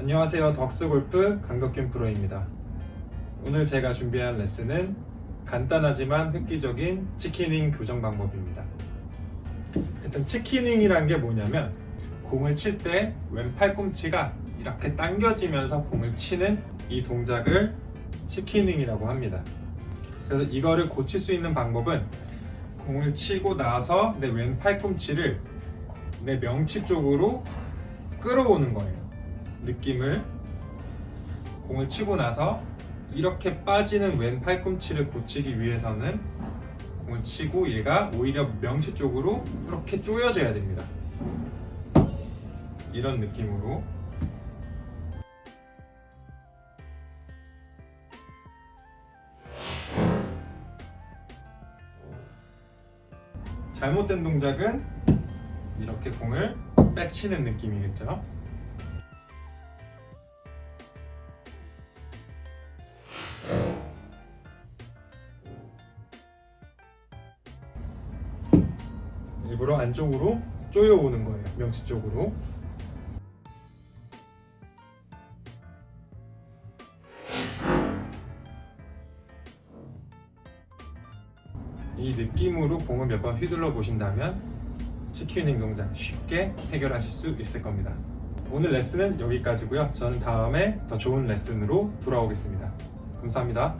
안녕하세요. 덕스골프 강덕균 프로입니다. 오늘 제가 준비한 레슨은 간단하지만 획기적인 치키닝 교정 방법입니다. 일단 치키닝이란 게 뭐냐면 공을 칠 때 왼 팔꿈치가 이렇게 당겨지면서 공을 치는 이 동작을 치키닝이라고 합니다. 그래서 이거를 고칠 수 있는 방법은 공을 치고 나서 내 왼 팔꿈치를 내 명치 쪽으로 끌어오는 거예요. 느낌을 공을 치고 나서 이렇게 빠지는 왼 팔꿈치를 고치기 위해서는 공을 치고 얘가 오히려 명치 쪽으로 이렇게 쪼여져야 됩니다. 이런 느낌으로 잘못된 동작은 이렇게 공을 빼치는 느낌이겠죠. 일부러 안쪽으로 쪼여오는 거예요. 명치 쪽으로. 이 느낌으로 공을 몇 번 휘둘러 보신다면 치킨닝 동작 쉽게 해결하실 수 있을 겁니다. 오늘 레슨은 여기까지고요. 저는 다음에 더 좋은 레슨으로 돌아오겠습니다. 감사합니다.